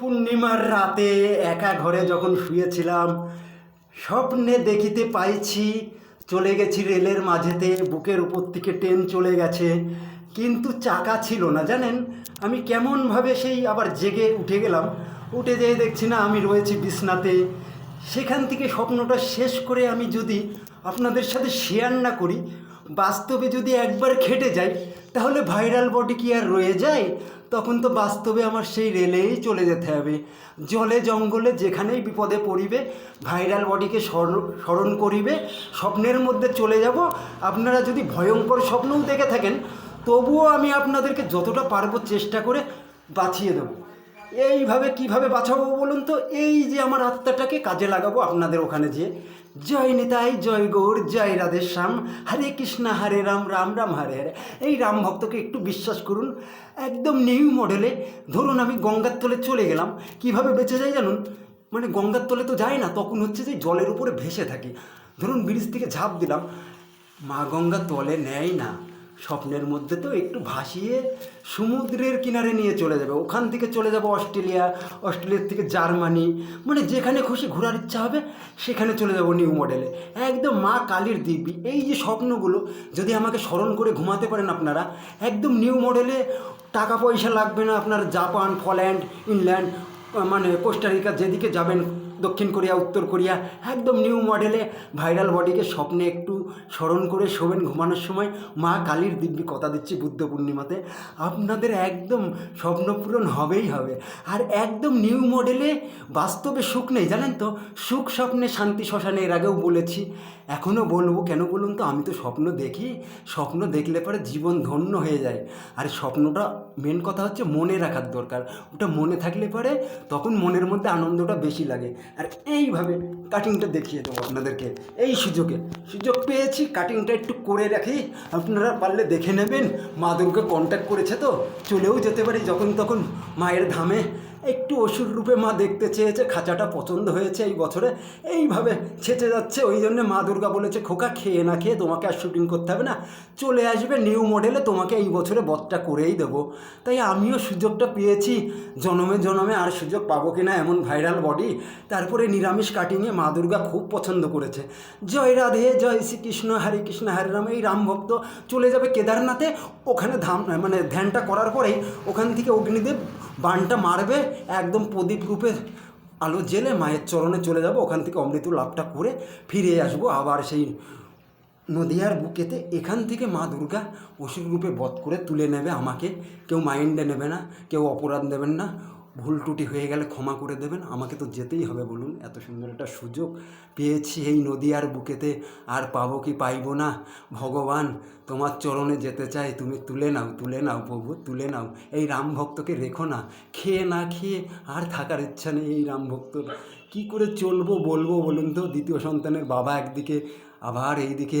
পূর্ণিমার রাতে একা ঘরে যখন শুয়েছিলাম, স্বপ্নে দেখিতে পাইছি চলে গেছি রেলের মাঝেতে, বুকের উপর থেকে ট্রেন চলে গেছে। কিন্তু চাকা ছিল না, জানেন? আমি কেমনভাবে সেই আবার জেগে উঠে গেলাম। উঠে যেয়ে দেখছি না, আমি রয়েছি বিছনাতে। সেখান থেকে স্বপ্নটা শেষ করে আমি যদি আপনাদের সাথে শেয়ার না করি, বাস্তবে যদি একবার খেটে যাই, তাহলে ভাইরাল বডি কি আর রয়ে যায়? তখন তো বাস্তবে আমার সেই রেলেই চলে যেতে হবে। জলে, জঙ্গলে, যেখানেই বিপদে পড়িবে ভাইরাল বডিকে স্মরণ করিবে, স্বপ্নের মধ্যে চলে যাব। আপনারা যদি ভয়ঙ্কর স্বপ্নও দেখে থাকেন, তবুও আমি আপনাদেরকে যতটা পারব চেষ্টা করে বাঁচিয়ে দেবো। এইভাবে কীভাবে বাঁচাবো বলুন তো? এই যে আমার আত্মাটাকে কাজে লাগাবো আপনাদের ওখানে যেয়ে। জয় নিতাই, জয় গৌর, জয় রাধে শ্যাম। হরে কৃষ্ণ, হরে রাম রাম রাম, হরে হরে। এই রাম ভক্তকে একটু বিশ্বাস করুন। একদম নিউ মডেলে ধরুন আমি গঙ্গার তলে চলে গেলাম। কীভাবে বেঁচে যাই জানুন? মানে গঙ্গার তলে তো যায় না, তখন হচ্ছে যে জলের উপরে ভেসে থাকি। ধরুন ব্রিজ থেকে ঝাঁপ দিলাম। মা গঙ্গা তলে নেয় না। স্বপ্নের মধ্যে তো একটু ভাসিয়ে সমুদ্রের কিনারে নিয়ে চলে যাবে। ওখান থেকে চলে যাব অস্ট্রেলিয়া, অস্ট্রেলিয়ার থেকে জার্মানি। মানে যেখানে খুশি ঘোরার ইচ্ছা হবে, সেখানে চলে যাব নিউ মডেলে। একদম মা কালীর দিব্যি। এই যে স্বপ্নগুলো, যদি আমাকে স্মরণ করে ঘুমাতে পারেন আপনারা, একদম নিউ মডেলে টাকা পয়সা লাগবে না আপনার জাপান, ফল্যান্ড ইংল্যান্ড মানে কোস্টারিকা, যেদিকে যাবেন দক্ষিণ কোরিয়া, উত্তর কোরিয়া, একদম নিউ মডেলে ভাইরাল বডিকে স্বপ্নে একটু স্মরণ করে শোবেন ঘুমানোর সময়। মা কালীর দিব্যি কথা দিচ্ছি বুদ্ধ পূর্ণিমাতে। আপনাদের একদম স্বপ্ন পূরণ হবেই হবে। আর একদম নিউ মডেলে বাস্তবে সুখ নেই, জানেন তো? সুখ স্বপ্নে শান্তি শ্মশানে এর আগেও বলেছি। এখনও বলব, কেন বলুন তো? আমি তো স্বপ্ন দেখি। স্বপ্ন দেখলে পরে জীবন ধন্য হয়ে যায়। আর স্বপ্নটা মেন কথা হচ্ছে মনে রাখার দরকার। ওটা মনে থাকলে পরে তখন মনের মধ্যে আনন্দটা বেশি লাগে। আর এইভাবে কাটিংটা দেখিয়ে দেবো আপনাদেরকে। এই সুযোগে, সুযোগ পেয়েছি কাটিংটা একটু করে রাখি আপনারা পারলে দেখে নেবেন। মা দুর্গা কন্ট্যাক্ট করেছে তো। চলেও যেতে পারি যখন তখন মায়ের ধামে। একটু অসুর রূপে মা দেখতে চেয়েছে, খাঁচাটা পছন্দ হয়েছে এই বছরে। এইভাবে ছেঁচে যাচ্ছে, ওই জন্য মা দুর্গা বলেছে, খোকা, খেয়ে না খেয়ে তোমাকে আর শুটিং করতে হবে না। চলে আসবে নিউ মডেলে তোমাকে এই বছরে বধটা করেই দেবো। তাই আমিও সুযোগটা পেয়েছি, জনমে জনমে আর সুযোগ পাবো কি না এমন ভাইরাল বডি তারপরে নিরামিষ কাটিংয়ে মা দুর্গা খুব পছন্দ করেছে। জয় রাধে, জয় শ্রীকৃষ্ণ, হরে কৃষ্ণ, হরে রাম। এই রাম ভক্ত চলে যাবে কেদারনাথে। ওখানে ধাম মানে ধ্যানটা করার পরেই ওখান থেকে অগ্নিদেব বানটা মারবে। একদম প্রদীপ রূপে আলো জেলে মায়ের চরণে চলে যাব, ওখান থেকে অমৃত লাভটা করে ফিরে আসব। আবার সেই নদিয়ার বুকেতে এখান থেকে মা দুর্গা অসুর রূপে বধ করে তুলে নেবে আমাকে। কেউ মাইন্ডে নেবে না, কেউ অপরাধ নেবেন না। ভুল টুটি হয়ে গেলে ক্ষমা করে দেবেন। আমাকে তো যেতেই হবে, বলুন। এত সুন্দর একটা সুযোগ পেয়েছি এই নদিয়ার বুকেতে। আর পাবো কি পাইবো না? ভগবান, তোমার চরণে যেতে চাই। তুমি তুলে নাও তুলে নাও প্রভু, তুলে নাও। এই রাম ভক্তকে রেখো না। খেয়ে না খেয়ে আর থাকার ইচ্ছা নেই এই রাম ভক্তর। কী করে চলবো বলব বলুন তো? দ্বিতীয় সন্তানের বাবা একদিকে, আবার এইদিকে